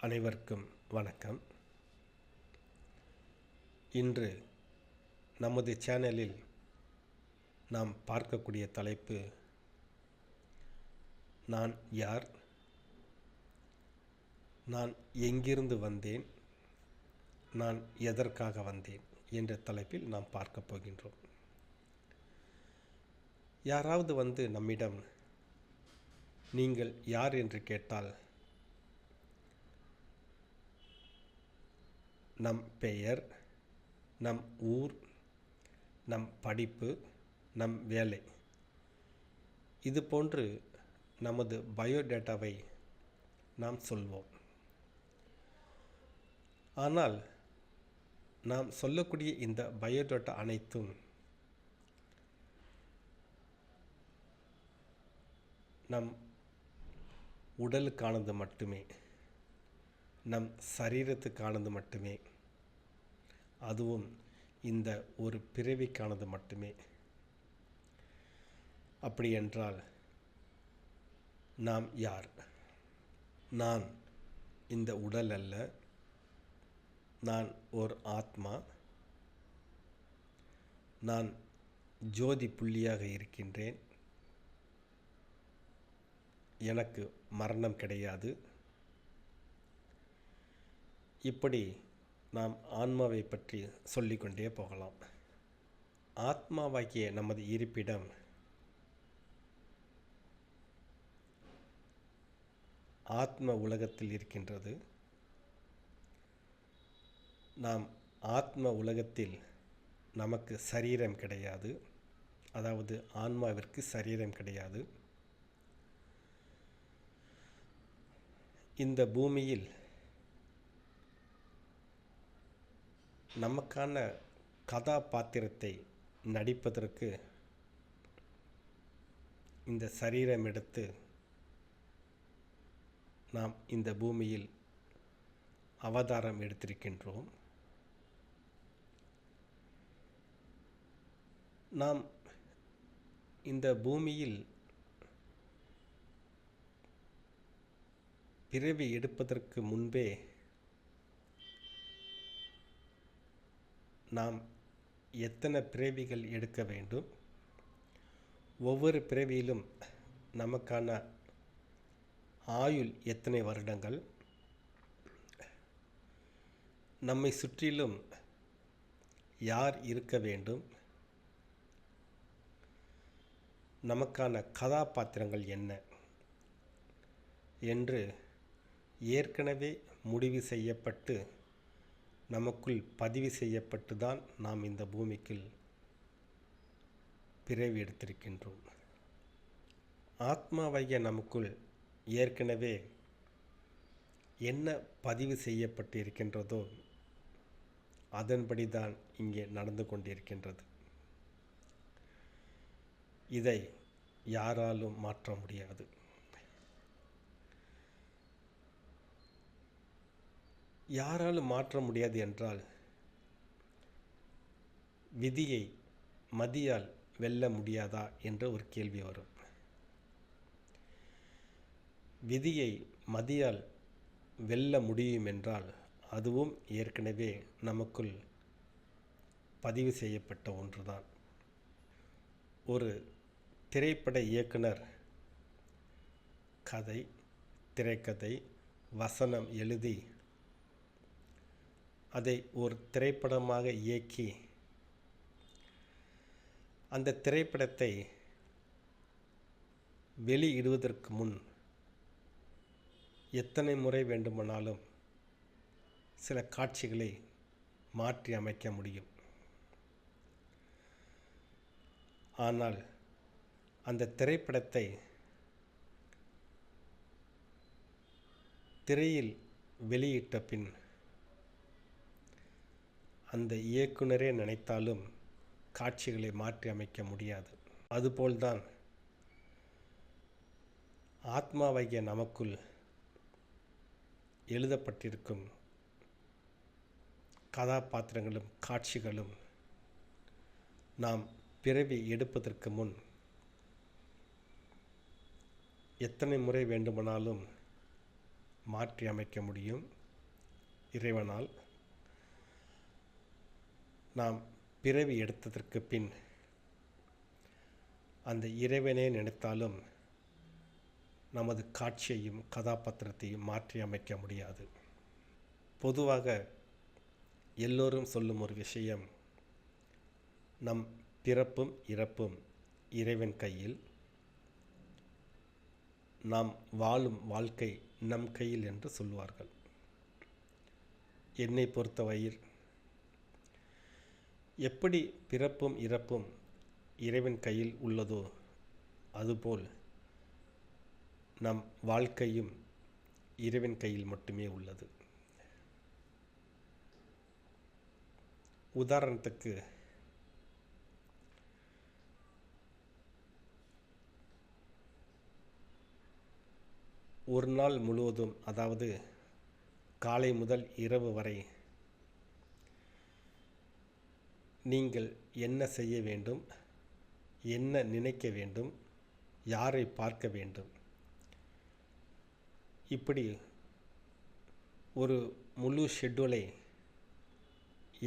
அனைவருக்கும் வணக்கம். இன்று நமது சேனலில் நாம் பார்க்கக்கூடிய தலைப்பு நான் யார் நான் எங்கிருந்து வந்தேன் நான் எதற்காக வந்தேன் என்ற தலைப்பில் நாம் பார்க்க போகின்றோம். யாராவது வந்து நம்மிடம் நீங்கள் யார்? என்று கேட்டால் நம் பெயர் நம் ஊர் நம் படிப்பு நம் வேலை. இது போன்று நமது பயோடேட்டாவை நாம் சொல்வோம். ஆனால் நாம் சொல்லக்கூடிய இந்த பயோடேட்டா அனைத்தும் நம் உடலுக்கானது மட்டுமே நம் சரீரத்துக்கானது மட்டுமே. அதுவும் இந்த ஒரு பிறவிக்கானது மட்டுமே. அப்படி என்றால் நாம் யார்? நான் இந்த உடல் அல்ல. நான் ஒரு ஆத்மா. நான் ஜோதி புள்ளியாக இருக்கின்றேன். எனக்கு மரணம் கிடையாது. இப்படி நாம் ஆன்மாவை பற்றி சொல்லிக்கொண்டே போகலாம். ஆத்மாவாகிய நமது இருப்பிடம் ஆத்ம உலகத்தில் இருக்கின்றது. நாம் ஆத்ம உலகத்தில் நமக்கு சரீரம் கிடையாது. அதாவது ஆன்மாவிற்கு சரீரம் கிடையாது. இந்த பூமியில் நமக்கான கதாபாத்திரத்தை நடிப்பதற்கு இந்த சரீரம் எடுத்து நாம் இந்த பூமியில் அவதாரம் எடுத்திருக்கின்றோம். நாம் இந்த பூமியில் பிறவி எடுப்பதற்கு முன்பே நாம் எத்தனை பிறவிகள் எடுக்க வேண்டும்? ஒவ்வொரு பிறவியிலும் நமக்கான ஆயுள் எத்தனை வருடங்கள்? நம்மை சுற்றிலும் யார் இருக்க வேண்டும்? நமக்கான கதாபாத்திரங்கள் என்ன? என்று ஏற்கனவே முடிவு செய்யப்பட்டு நமக்குள் பதிவு செய்யப்பட்டு தான் நாம் இந்த பூமிக்குள் பிறவி எடுத்திருக்கின்றோம். ஆத்மாவைய நமக்குள் ஏற்கனவே என்ன பதிவு செய்யப்பட்டு இருக்கின்றதோ அதன்படி தான் இங்கே நடந்து கொண்டிருக்கின்றது. இதை யாராலும் மாற்ற முடியாது. யாராலும் மாற்ற முடியாது என்றால் விதியை மதியால் வெல்ல முடியாதா என்ற ஒரு கேள்வி வரும். விதியை மதியால் வெல்ல முடியும் என்றால் அதுவும் ஏற்கனவே நமக்குள் பதிவு செய்யப்பட்ட ஒன்றுதான். ஒரு திரைப்பட இயக்குனர் கதை திரைக்கதை வசனம் எழுதி அதை ஒரு திரைப்படமாக இயக்கி அந்த திரைப்படத்தை வெளியிடுவதற்கு முன் எத்தனை முறை வேண்டுமானாலும் சில காட்சிகளை மாற்றி அமைக்க முடியும். ஆனால் அந்த திரைப்படத்தை திரையில் வெளியிட்ட பின் அந்த இயக்குனரே நினைத்தாலும் காட்சிகளை மாற்றி அமைக்க முடியாது. அதுபோல்தான் ஆத்மாவாகிய நமக்குள் எழுதப்பட்டிருக்கும் கதாபாத்திரங்களும் காட்சிகளும் நாம் பிறவி எடுப்பதற்கு முன் எத்தனை முறை வேண்டுமானாலும் மாற்றி அமைக்க முடியும். இறைவனால் நாம் பிறவி எடுத்ததற்கு பின் அந்த இறைவனே நினைத்தாலும் நமது காட்சியையும் கதாபாத்திரத்தையும் மாற்றி அமைக்க முடியாது. பொதுவாக எல்லோரும் சொல்லும் ஒரு விஷயம் நம் பிறப்பும் இறப்பும் இறைவன் கையில் நாம் வாழும் வாழ்க்கை நம் கையில் என்று சொல்வார்கள். என்னை பொறுத்தவரையில் எப்படி பிறப்பும் இறப்பும் இறைவன் கையில் உள்ளதோ அதுபோல் நம் வாழ்க்கையும் இறைவன் கையில் மட்டுமே உள்ளது. உதாரணத்துக்கு ஒரு நாள் முழுவதும் அதாவது காலை முதல் இரவு வரை நீங்கள் என்ன செய்ய வேண்டும்? என்ன நினைக்க வேண்டும்? யாரை பார்க்க வேண்டும்? இப்படி ஒரு முழு ஷெட்யூலை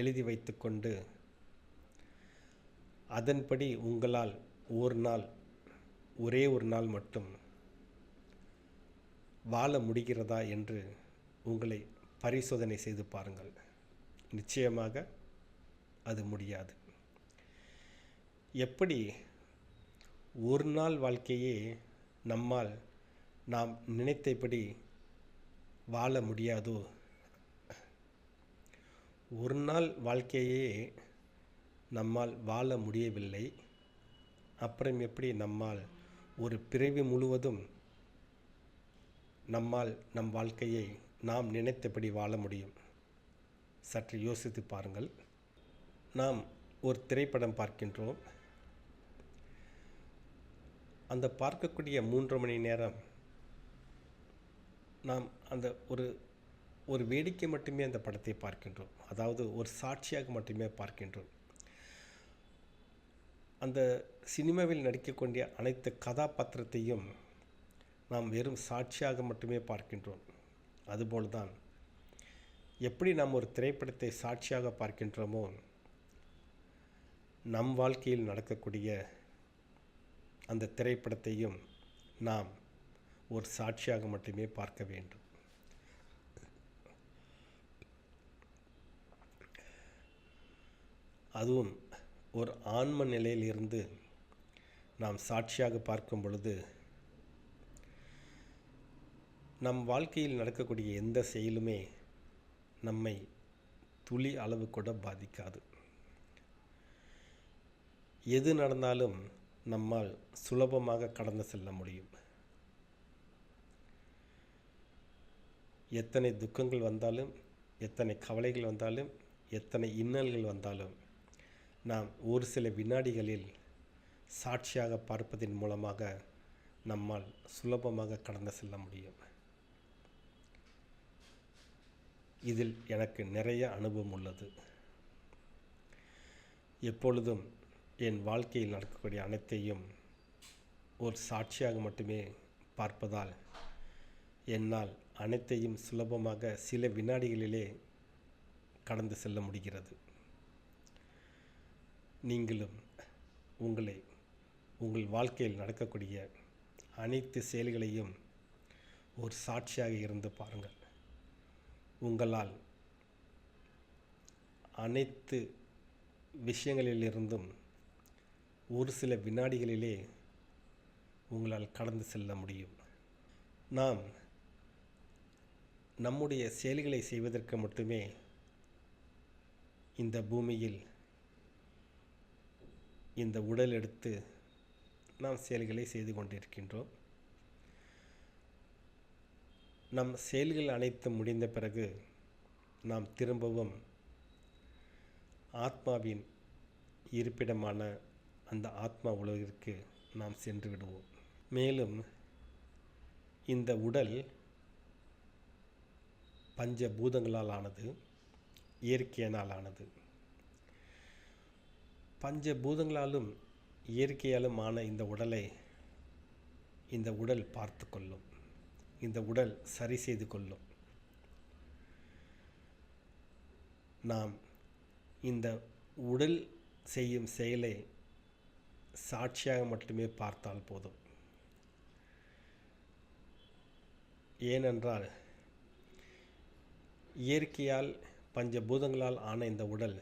எழுதி வைத்துக்கொண்டு அதன்படி உங்களால் ஒரு நாள் ஒரே ஒரு நாள் மட்டும் வாழ முடிகிறதா என்று உங்களை பரிசோதனை செய்து பாருங்கள். நிச்சயமாக அது முடியாது. எப்படி ஒரு நாள் வாழ்க்கையே நம்மால் நாம் நினைத்தபடி வாழ முடியாதோ? ஒரு நாள் வாழ்க்கையே நம்மால் வாழ முடியவில்லை. அப்புறம் எப்படி நம்மால் ஒரு பிறவி முழுவதும் நம்மால் நம் வாழ்க்கையை நாம் நினைத்தபடி வாழ முடியும்? சற்று யோசித்து பாருங்கள். நாம் ஒரு திரைப்படம் பார்க்கின்றோம். அந்த பார்க்கக்கூடிய மூன்று மணி நேரம் நாம் அந்த ஒரு ஒரு வேடிக்கை மட்டுமே அந்த படத்தை பார்க்கின்றோம். அதாவது ஒரு சாட்சியாக மட்டுமே பார்க்கின்றோம். அந்த சினிமாவில் நடிக்கக்கூடிய அனைத்து கதாபாத்திரத்தையும் நாம் வெறும் சாட்சியாக மட்டுமே பார்க்கின்றோம். அதுபோல்தான் எப்படி நாம் ஒரு திரைப்படத்தை சாட்சியாக பார்க்கின்றோமோ நம் வாழ்க்கையில் நடக்கக்கூடிய அந்த திரைப்படத்தையும் நாம் ஒரு சாட்சியாக மட்டுமே பார்க்க வேண்டும். அதுவும் ஒரு ஆன்ம நிலையிலிருந்து நாம் சாட்சியாக பார்க்கும் பொழுது நம் வாழ்க்கையில் நடக்கக்கூடிய எந்த செயலுமே நம்மை துளி அளவு கூட பாதிக்காது. எது நடந்தாலும் நம்மால் சுலபமாக கடந்து செல்ல முடியும். எத்தனை துக்கங்கள் வந்தாலும் எத்தனை கவலைகள் வந்தாலும் எத்தனை இன்னல்கள் வந்தாலும் நாம் ஒரு சில வினாடிகளில் சாட்சியாக பார்ப்பதன் மூலமாக நம்மால் சுலபமாக கடந்து செல்ல முடியும். இதில் எனக்கு நிறைய அனுபவம் உள்ளது. எப்பொழுதும் என் வாழ்க்கையில் நடக்கக்கூடிய அனைத்தையும் ஒரு சாட்சியாக மட்டுமே பார்ப்பதால் என்னால் அனைத்தையும் சுலபமாக சில வினாடிகளிலே கடந்து செல்ல முடிகிறது. நீங்களும் உங்களை உங்கள் வாழ்க்கையில் நடக்கக்கூடிய அனைத்து செயல்களையும் ஒரு சாட்சியாக இருந்து பாருங்கள். உங்களால் அனைத்து விஷயங்களிலிருந்தும் ஒரு சில வினாடிகளிலே உங்களால் கடந்து செல்ல முடியும். நாம் நம்முடைய செயல்களை செய்வதற்கு மட்டுமே இந்த பூமியில் இந்த உடல் எடுத்து நாம் செயல்களை செய்து கொண்டிருக்கின்றோம். நம் செயல்கள் அனைத்தும் முடிந்த பிறகு நாம் திரும்பவும் ஆத்மாவின் இருப்பிடமான அந்த ஆத்மா உலகிற்கு நாம் சென்று விடுவோம். மேலும் இந்த உடல் பஞ்ச பூதங்களால் ஆனது இயற்கையினால் ஆனது பஞ்ச பூதங்களாலும் இயற்கையாலும் ஆன இந்த உடலை இந்த உடல் பார்த்து கொள்ளும். இந்த உடல் சரி செய்து கொள்ளும். நாம் இந்த உடல் செய்யும் செயலை சாட்சியாக மட்டுமே பார்த்தால் போதும். ஏனென்றால் இயற்கையால் பஞ்சபூதங்களால் ஆன இந்த உடல்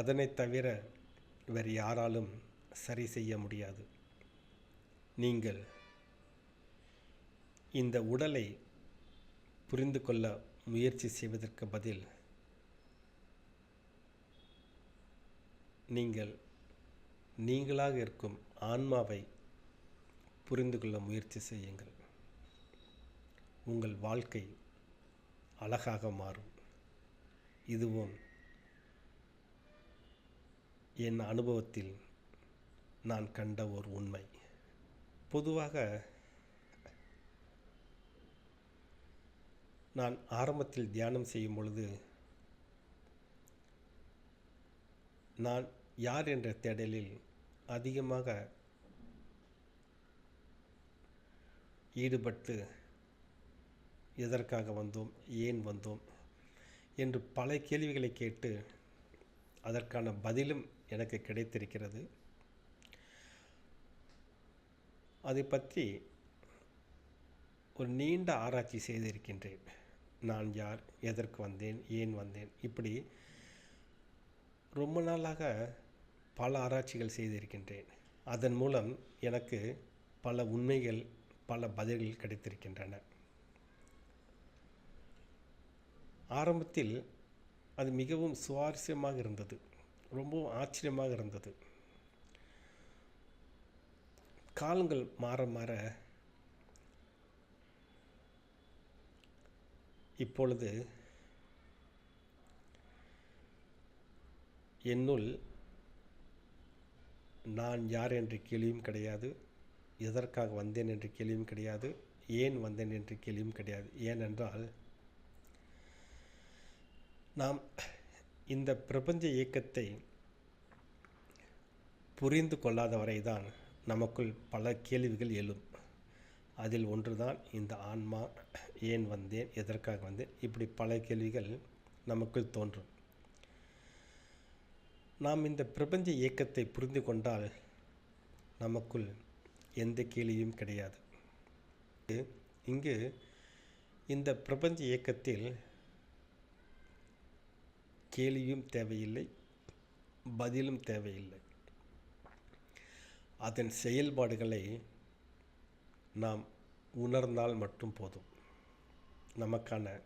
அதனை தவிர வேறு யாராலும் சரி செய்ய முடியாது. நீங்கள் இந்த உடலை புரிந்து கொள்ள முயற்சி செய்வதற்கு பதில் நீங்கள் நீங்களாக இருக்கும் ஆன்மாவை புரிந்து கொள்ள முயற்சி செய்யுங்கள். உங்கள் வாழ்க்கை அழகாக மாறும். இதுவும் என் அனுபவத்தில் நான் கண்ட ஒரு உண்மை. பொதுவாக நான் ஆரம்பத்தில் தியானம் செய்யும் பொழுது நான் யார் என்ற தேடலில் அதிகமாக ஈடுபட்டு எதற்காக வந்தோம் ஏன் வந்தோம் என்று பல கேள்விகளை கேட்டு அதற்கான பதிலும் எனக்கு கிடைத்திருக்கிறது. அதை பற்றி ஒரு நீண்ட ஆராய்ச்சி செய்திருக்கின்றேன். நான் யார் எதற்கு வந்தேன் ஏன் வந்தேன் இப்படி ரொம்ப நாளாக பல ஆராய்ச்சிகள் செய்திருக்கின்றேன். அதன் மூலம் எனக்கு பல உண்மைகள் பல பதில்கள் கிடைத்திருக்கின்றன. ஆரம்பத்தில் அது மிகவும் சுவாரஸ்யமாக இருந்தது. ரொம்பவும் ஆச்சரியமாக இருந்தது. காலங்கள் மாற மாற இப்பொழுது என்னுள் நான் யார் என்ற கேள்வியும் கிடையாது. எதற்காக வந்தேன் என்ற கேள்வியும் கிடையாது. ஏன் வந்தேன் என்ற கேள்வியும் கிடையாது. ஏனென்றால் நாம் இந்த பிரபஞ்ச இயக்கத்தை புரிந்து கொள்ளாத வரைதான் நமக்குள் பல கேள்விகள் எழும். அதில் ஒன்றுதான் இந்த ஆன்மா ஏன் வந்தேன் எதற்காக வந்தேன் இப்படி பல கேள்விகள் நமக்குள் தோன்றும். நாம் இந்த பிரபஞ்ச இயக்கத்தை புரிந்து கொண்டால் நமக்குள் எந்த கேள்வியும் கிடையாது. இங்கு இந்த பிரபஞ்ச இயக்கத்தில் கேள்வியும் தேவையில்லை பதிலும் தேவையில்லை. அதன் செயல்பாடுகளை நாம் உணர்ந்தால் மட்டும் போதும். நமக்கான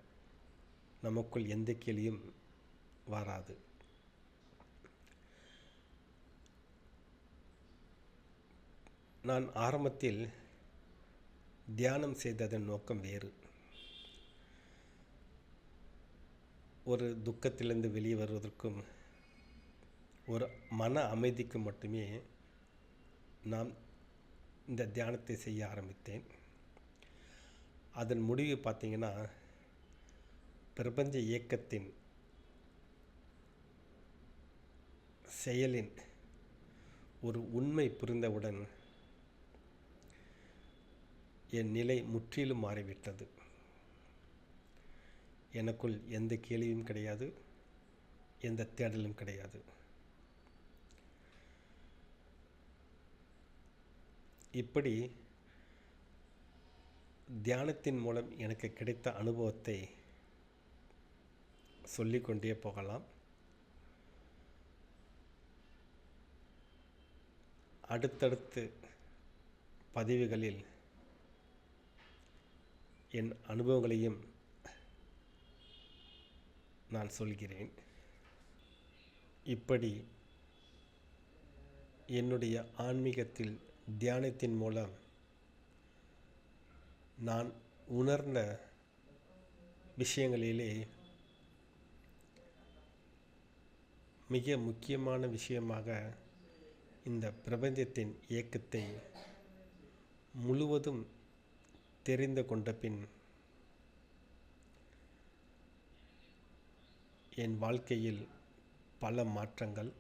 நமக்குள் எந்த கேள்வியும் வராது. நான் ஆரம்பத்தில் தியானம் செய்ததன் நோக்கம் வேறு. ஒரு துக்கத்திலிருந்து வெளியே வருவதற்கும் ஒரு மன அமைதிக்கு மட்டுமே நாம் இந்த தியானத்தை செய்ய ஆரம்பித்தேன். அதன் முடிவு பார்த்திங்கன்னா பிரபஞ்ச இயக்கத்தின் செயலின் ஒரு உண்மை புரிந்தவுடன் என் நிலை முற்றிலும் மாறிவிட்டது. எனக்குள் எந்த கேள்வியும் கிடையாது எந்த தேடலும் கிடையாது. இப்படி தியானத்தின் மூலம் எனக்கு கிடைத்த அனுபவத்தை சொல்லிக்கொண்டே போகலாம். அடுத்தடுத்து பதிவுகளில் என் அனுபவங்களையும் நான் சொல்கிறேன். இப்படி என்னுடைய ஆன்மீகத்தில் தியானத்தின் மூலம் நான் உணர்ந்த விஷயங்களிலே மிக முக்கியமான விஷயமாக இந்த பிரபஞ்சத்தின் இயக்கத்தை முழுவதும் தெரிந்து கொண்ட பின் என் வாழ்க்கையில் பல மாற்றங்கள்.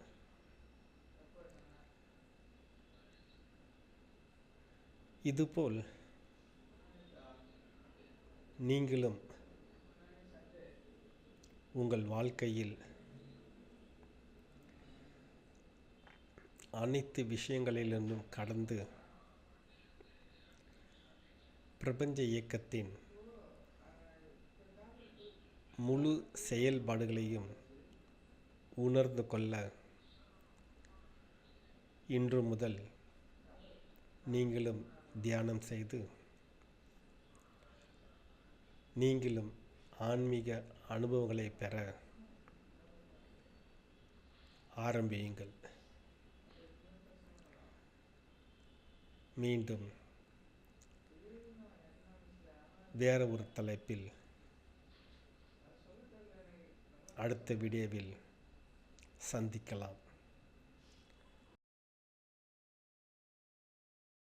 இதுபோல் நீங்களும் உங்கள் வாழ்க்கையில் அனைத்து விஷயங்களிலிருந்தும் கடந்து பிரபஞ்ச இயக்கத்தின் முழு செயல்பாடுகளையும் உணர்ந்து கொள்ள இன்று முதல் நீங்களும் தியானம் செய்து நீங்களும் ஆன்மீக அனுபவங்களை பெற ஆரம்பியுங்கள். மீண்டும் வேற ஒரு தலைப்பில் அடுத்த வீடியோவில் சந்திக்கலாம்.